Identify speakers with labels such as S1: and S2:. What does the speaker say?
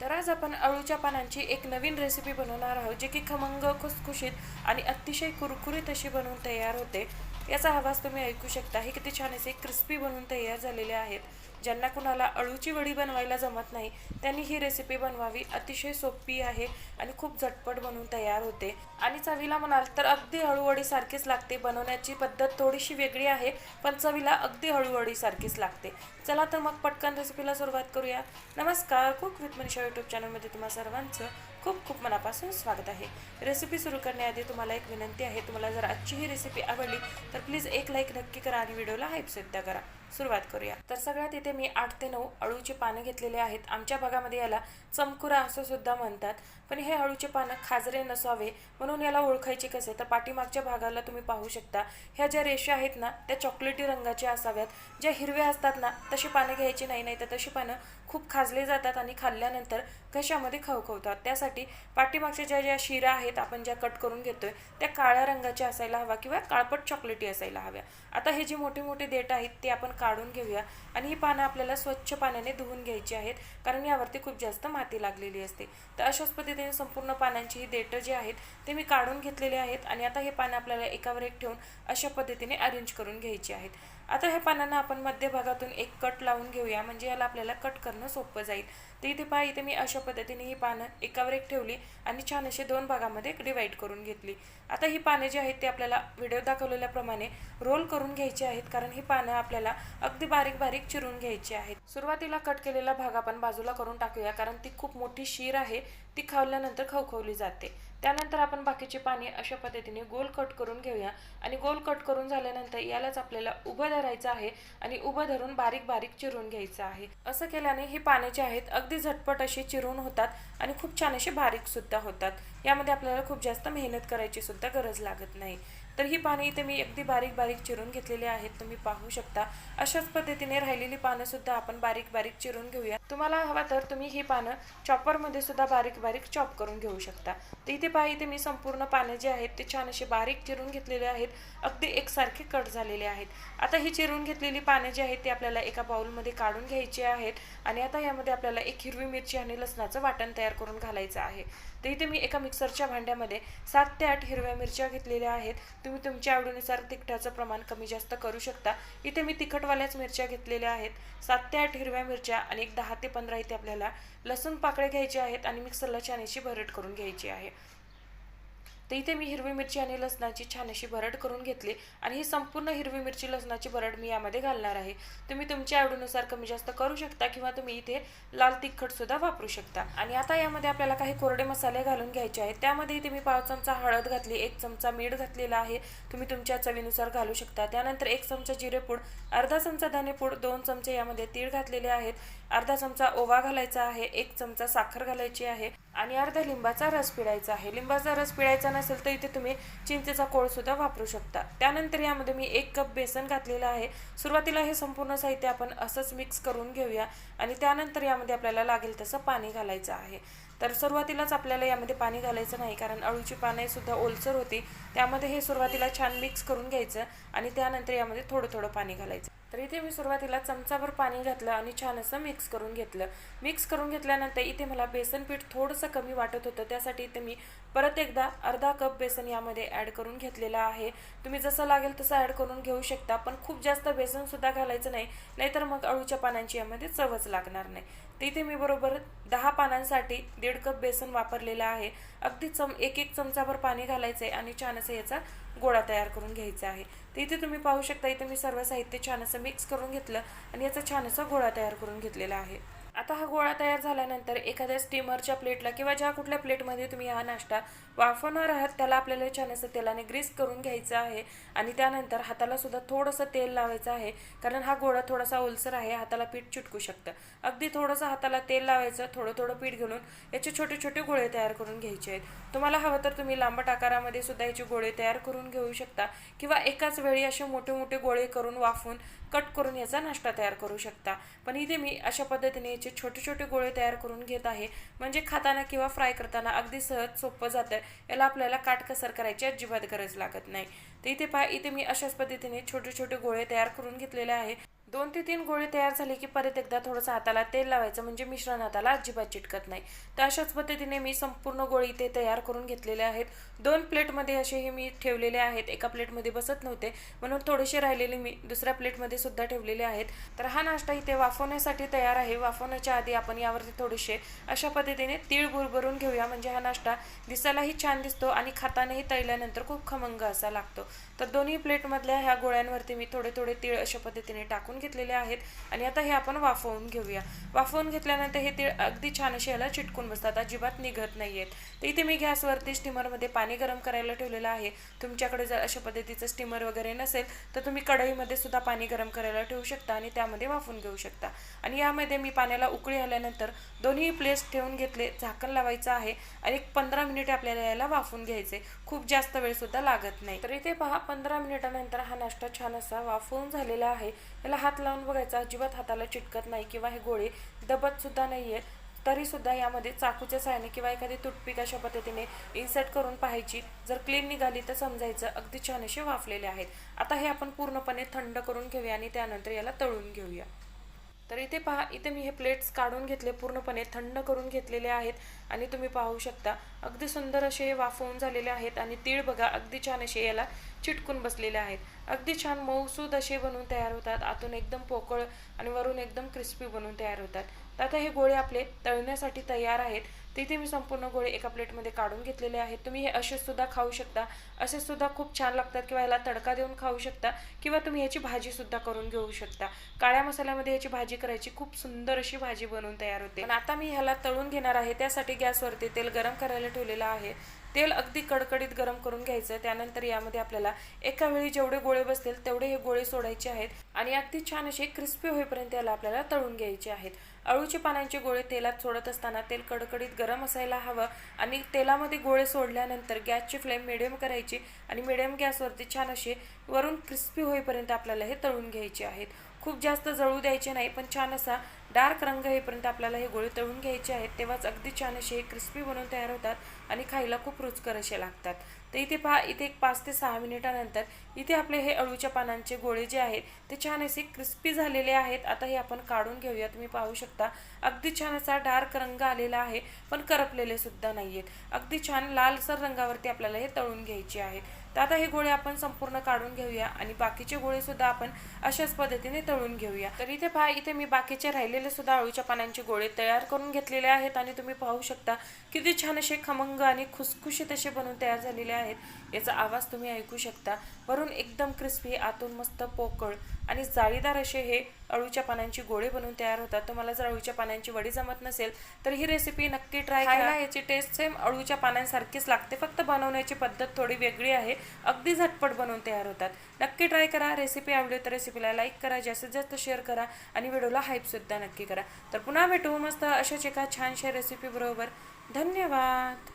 S1: तर आज आपण अळूच्या पानांची एक नवीन रेसिपी बनवणार आहोत जे की खमंग खुसखुशीत आणि अतिशय कुरकुरीत अशी बनवून तयार होते. याचा आवाज तुम्ही ऐकू शकता. हे किती छान असे क्रिस्पी बनवून तयार झालेले आहेत. ज्यांना कुणाला अळूची वडी बनवायला जमत नाही त्यांनी ही रेसिपी बनवावी. अतिशय सोपी आहे आणि खूप झटपट बनवून तयार होते. आणि चवीला म्हणाल तर अगदी हळूवडीसारखीच लागते. बनवण्याची पद्धत थोडीशी वेगळी आहे पण चवीला अगदी हळूवडीसारखीच लागते. चला तर मग पटकन रेसिपीला सुरुवात करूया. नमस्कार कुक विथ मनीषा यूट्यूब चॅनलमध्ये तुम्हा सर्वांचं खूप खूप मनापासून स्वागत आहे. रेसिपी सुरू करण्याआधी तुम्हाला एक विनंती आहे. तुम्हाला जर आजची ही रेसिपी आवडली तर प्लीज एक लाईक नक्की करा आणि व्हिडिओला हाईप सुद्धा करा. सुरुवात करूया. तर सगळ्यात इथे मी आठ ते नऊ अळूची पानं घेतलेले आहेत. आमच्या भागामध्ये याला चमकुरा असं सुद्धा म्हणतात. पण हे अळूचे पानं खाजरे नसावे म्हणून याला ओळखायचे कसे? तर पाठीमागच्या भागाला तुम्ही पाहू शकता. ह्या ज्या रेषा आहेत ना त्या चॉकलेटी रंगाच्या असाव्यात. ज्या हिरव्या असतात ना तशी पानं घ्यायची नाही नाही तर तशी पानं खूप खाजले जातात आणि खाल्ल्यानंतर घशामध्ये खवखवतात. त्यासाठी पाठीमागच्या ज्या ज्या शिरा आहेत आपण ज्या कट करून घेतोय त्या काळ्या रंगाच्या असायला हवा किंवा काळपट चॉकलेटी असायला हव्या. आता हे जे मोठे मोठे देठ आहेत ते आपण काढून घेऊया आणि ही पानं आपल्याला स्वच्छ पाण्याने धुवून घ्यायची आहेत कारण यावरती खूप जास्त माती लागलेली असते. तर अशाच पद्धतीने संपूर्ण पानांची ही देठं जी आहेत ते मी काढून घेतलेले आहेत आणि आता हे पानं आपल्याला एकावर एक ठेवून अशा पद्धतीने अरेंज करून घ्यायची आहेत. आता ह्या पानांना आपण मध्यभागातून एक कट लावून घेऊया. म्हणजे याला आपल्याला कट करणं सोपं जाईल. तर इथे पहा इथे मी अशा पद्धतीने ही पानं एकावर एक ठेवली आणि छान असे दोन भागामध्ये डिवाईड करून घेतली. आता ही पाने जी आहेत ते आपल्याला व्हिडिओ दाखवलेल्याप्रमाणे रोल करून घ्यायची आहेत कारण ही पानं आपल्याला अगदी बारीक बारीक चिरून घ्यायची आहेत. सुरुवातीला कट केलेला भाग आपण बाजूला करून टाकूया कारण ती खूप मोठी शीर आहे ती खावल्यानंतर खवखवली जाते. त्यानंतर आपण बाकीची पाणी अशा पद्धतीने गोल कट करून घेऊया. आणि गोल कट करून झाल्यानंतर यालाच आपल्याला उभं धरायचं आहे आणि उभं धरून बारीक बारीक चिरून घ्यायचं आहे. असं केल्याने ही पाने जे आहेत अगदी झटपट अशी चिरून होतात आणि खूप छान अशी बारीक सुद्धा होतात. यामध्ये आपल्याला खूप जास्त मेहनत करायची सुद्धा गरज लागत नाही. तर ही पाने इथे मी अगदी बारीक बारीक चिरून घेतलेली आहेत. तुम्ही पाहू शकता. अशाच पद्धतीने राहिलेली पानं सुद्धा आपण बारीक बारीक चिरून घेऊया. तुम्हाला हवा तर तुम्ही ही पानं चॉपरमध्ये सुद्धा बारीक बारीक चॉप करून घेऊ शकता. तर इथे पहा इथे मी संपूर्ण पानं जे आहेत ते छान असे बारीक चिरून घेतलेले आहेत. अगदी एकसारखे कट झालेले आहेत. आता ही चिरून घेतलेली पानं जी आहेत ती आपल्याला एका बाउलमध्ये काढून घ्यायची आहेत. आणि आता यामध्ये आपल्याला एक हिरवी मिरची आणि लसणाचं वाटण तयार करून घालायचं आहे. तर इथे मी एका मिक्सरच्या भांड्यामध्ये सात ते आठ हिरव्या मिरच्या घेतलेल्या आहेत. तुम्ही तुमच्या आवडीनुसार तिखटाचं प्रमाण कमी जास्त करू शकता. इथे मी तिखटवाल्याच मिरच्या घेतलेल्या आहेत. सात ते आठ हिरव्या मिरच्या आणि एक दहा ते पंधरा इथे आपल्याला लसूण पाकळे घ्यायचे आहेत आणि मिक्सरला छान अशी भरट करून घ्यायची आहे. तर इथे मी हिरवी मिरची आणि लसणाची छान अशी भरड करून घेतली. आणि ही संपूर्ण हिरवी मिरची लसणाची भरड मी यामध्ये घालणार आहे. तुम्ही तुमच्या आवडीनुसार कमी जास्त करू शकता किंवा तुम्ही इथे लाल तिखटसुद्धा वापरू शकता. आणि आता यामध्ये आपल्याला काही कोरडे मसाले घालून घ्यायचे आहेत. त्यामध्ये इथे मी पाव चमचा हळद घातली एक चमचा मीठ घातलेला आहे. तुम्ही तुमच्या चवीनुसार घालू शकता. त्यानंतर एक चमचा जिरेपूड अर्धा चमचा धनेपूड दोन चमचे यामध्ये तीळ घातलेले आहेत. अर्धा चमचा ओवा घालायचा आहे एक चमचा साखर घालायची आहे. आणि अर्धा लिंबाचा रस पिळायचा आहे. लिंबाचा रस पिळायचा नसेल तर इथे तुम्ही चिंचेचा कोळसुद्धा वापरू शकता. त्यानंतर यामध्ये मी एक कप बेसन घातलेलं आहे. सुरुवातीला हे संपूर्ण साहित्य आपण असंच मिक्स करून घेऊया आणि त्यानंतर यामध्ये आपल्याला लागेल तसं पाणी घालायचं आहे. तर सुरुवातीलाच आपल्याला यामध्ये पाणी घालायचं नाही कारण अळूची पाने सुद्धा ओलसर होती. त्यामध्ये हे सुरुवातीला छान मिक्स करून घ्यायचं आणि त्यानंतर यामध्ये थोडं थोडं पाणी घालायचं. तर इथे मी सुरुवातीला चमचाभर पाणी घातलं आणि छान असं मिक्स करून घेतलं. मिक्स करून घेतल्यानंतर इथे मला बेसन पीठ थोडंसं कमी वाटत होतं. त्यासाठी इथे मी परत एकदा अर्धा कप बेसन यामध्ये ॲड करून घेतलेलं आहे. तुम्ही जसं लागेल तसं ॲड करून घेऊ शकता पण खूप जास्त बेसनसुद्धा घालायचं नाही नाहीतर मग अळूच्या पानांची यामध्ये चवच लागणार नाही. तिथे मी बरोबर दहा पानांसाठी दीड कप बेसन वापरलेलं आहे. अगदी चम एक एक चमचाभर पाणी घालायचं आहे आणि छान असं याचा गोळा तयार करून घ्यायचा आहे. तर इथे तुम्ही पाहू शकता इथे मी सर्व साहित्य छान असं मिक्स करून घेतलं आणि याचा छान असा गोळा तयार करून घेतलेला आहे. आता हा गोळा तयार झाल्यानंतर एखाद्या स्टीमरच्या प्लेटला किंवा ज्या कुठल्या प्लेटमध्ये तुम्ही हा नाश्ता वाफवणार आहात त्याला आपल्याला छान असं तेलाने ग्रीस करून घ्यायचं आहे आणि त्यानंतर हाताला सुद्धा थोडंसं तेल लावायचं आहे कारण हा गोळा थोडासा ओलसर आहे हाताला पीठ चुटकू शकतं. अगदी थोडंसं हाताला तेल लावायचं थोडं थोडं पीठ घेऊन याचे छोटे छोटे गोळे तयार करून घ्यायचे आहेत. तुम्हाला हवं तर तुम्ही लांबट आकारामध्ये सुद्धा याचे गोळे तयार करून घेऊ शकता किंवा एकाच वेळी असे मोठे मोठे गोळे करून वाफून कट करून याचा नाश्ता तयार करू शकता. पण इथे मी अशा पद्धतीने याचे छोटे छोटे गोळे तयार करून घेत आहे म्हणजे खाताना किंवा फ्राय करताना अगदी सहज सोपं जातं याला आपल्याला काटकसर करायची अजिबात गरज लागत नाही. तर इथे पहा इथे मी अशाच पद्धतीने छोटे छोटे गोळे तयार करून घेतलेले आहे. दोन ते तीन गोळे तयार झाले की परत एकदा थोडंसं हाताला तेल लावायचं म्हणजे मिश्रण हाताला अजिबात चिटकत नाही. तर अशाच पद्धतीने मी संपूर्ण गोळी इथे तयार करून घेतलेले आहेत. दोन प्लेटमध्ये असे हे मी ठेवलेले आहेत. एका प्लेटमध्ये बसत नव्हते म्हणून थोडेसे राहिलेले मी दुसऱ्या प्लेटमध्ये सुद्धा ठेवलेले आहेत. तर हा नाश्ता इथे वाफवण्यासाठी तयार आहे. वाफवण्याच्या आधी आपण यावरती थोडेसे अशा पद्धतीने तीळ भुरभरून घेऊया. म्हणजे हा नाश्ता दिसायलाही छान दिसतो आणि खातानाही तळल्यानंतर खूप खमंग असा लागतो. तर दोन्ही प्लेटमधल्या ह्या गोळ्यांवरती मी थोडे थोडे तीळ अशा पद्धतीने टाकून घेतलेले आहेत. आणि आता हे आपण वाफवून घेऊया. वाफवून घेतल्यानंतर हे तीळ अगदी छान असे याला चिटकून बसतात. अजिबात निघत नाही आहेत तर इथे मी गॅसवरती स्टीमरमध्ये पाणी गरम करायला ठेवलेलं आहे. तुमच्याकडे जर अशा पद्धतीचं स्टीमर वगैरे नसेल तर तुम्ही कढईमध्ये सुद्धा पाणी गरम करायला ठेवू शकता आणि त्यामध्ये वाफवून घेऊ शकता. आणि यामध्ये मी पाण्याला उकळी आल्यानंतर दोन्ही प्लेट्स ठेवून घेतले. झाकण लावायचं आहे आणि एक पंधरा मिनिटे आपल्याला याला वाफवून घ्यायचे. खूप जास्त वेळ सुद्धा लागत नाही. तर इथे पहा पंधरा मिनिटानंतर हा नाश्ता छान असा वाफवून झालेला आहे. याला हात लावून बघायचा अजिबात हाताला चिटकत नाही किंवा हे गोळे दबत सुद्धा आहे तरी सुद्धा यामध्ये चाकूच्या सहाय्याने किंवा एखादी तुटपीक अशा पद्धतीने इन्सर्ट करून पाहायची. जर क्लीन निघाली तर समजायचं अगदी छान असे वाफलेले आहेत. आता हे आपण पूर्णपणे थंड करून घेऊया आणि त्यानंतर याला तळून घेऊया. तर इथे पहा इथे मी हे प्लेट्स काढून घेतले पूर्णपणे थंड करून घेतलेले आहेत आणि तुम्ही पाहू शकता अगदी सुंदर असे हे वाफवून झालेले आहेत आणि तीळ बघा अगदी छान असे याला चिटकून बसलेले आहेत. अगदी छान मऊसूद असे बनवून तयार होतात आतून एकदम पोकळ आणि वरून एकदम क्रिस्पी बनवून तयार होतात. तर आता हे गोळे आपले तळण्यासाठी तयार आहेत. तिथे मी संपूर्ण गोळे एका प्लेटमध्ये काढून घेतलेले आहेत. तुम्ही हे असे सुद्धा खाऊ शकता. असे सुद्धा खूप छान लागतात किंवा याला तडका देऊन खाऊ शकता किंवा तुम्ही ह्याची भाजीसुद्धा करून घेऊ शकता. काळ्या मसाल्यामध्ये याची भाजी करायची खूप सुंदर अशी भाजी बनवून तयार होते. पण आता मी ह्याला तळून घेणार आहे. त्यासाठी गॅसवरती तेल गरम करायला ठेवलेलं आहे. तेल अगदी कडकडीत गरम करून घ्यायचं. त्यानंतर यामध्ये आपल्याला एका वेळी जेवढे गोळे बसतील तेवढे हे गोळे सोडायचे आहेत. आणि अगदी छान असे क्रिस्पी होईपर्यंत याला आपल्याला तळून घ्यायचे आहेत. अळूचे पानांचे गोळे तेलात सोडत असताना तेल कडकडीत गरम असायला हवं आणि तेलामध्ये गोळे सोडल्यानंतर गॅसची फ्लेम मिडियम करायची आणि मिडियम गॅसवरती छान असे वरून क्रिस्पी होईपर्यंत आपल्याला हे तळून घ्यायचे आहेत. खूप जास्त जळू द्यायचे नाही पण छान असा डार्क रंग येईपर्यंत आपल्याला हे गोळे तळून घ्यायचे आहेत तेव्हाच अगदी छान असे हे क्रिस्पी बनवून तयार होतात आणि खायला खूप रुचकर असे लागतात. तर इथे पहा इथे एक पाच ते सहा मिनिटानंतर इथे आपले हे अळूच्या पानांचे गोळे जे आहेत ते छान असे क्रिस्पी झालेले आहेत. आता हे आपण काढून घेऊया तुम्ही पाहू शकता. अगदी छान असा डार्क रंग आलेला आहे पण करपलेले सुद्धा नाही आहेत अगदी छान लालसर रंगावरती आपल्याला हे तळून घ्यायचे आहेत. तर आता हे गोळे आपण संपूर्ण काढून घेऊया आणि बाकीचे गोळे सुद्धा आपण अशाच पद्धतीने तळून घेऊया. तर इथे पहा इथे मी बाकीचे राहिले राहिलेले सुद्धा अळूच्या पानांचे गोळे तयार करून घेतलेले आहेत आणि तुम्ही पाहू शकता किती छान असे खमंग आणि खुसखुशीत असे बनवून तयार झालेले आहेत. याचा आवाज तुम्ही ऐकू शकता. वरून एकदम क्रिस्पी आतून मस्त पोकळ आणि जाळीदार असे हे अळूच्या पानांची गोळे बनवून तयार होतात. तुम्हाला जर अळूच्या पानांची वडी जमत नसेल तर ही रेसिपी नक्की ट्राय करा. याची टेस्ट सेम अळूच्या पानांसारखीच लागते. फक्त बनवण्याची पद्धत थोडी वेगळी आहे. अगदी झटपट बनवून तयार होतात. नक्की ट्राय करा. रेसिपी आवडली तर रेसिपीला लाईक करा. जास्तीत जास्त शेअर करा. आणि व्हिडिओला हाईपसुद्धा नक्की करा. तर पुन्हा भेटू मस्त अशाच एका छानशा रेसिपी बरोबर. धन्यवाद.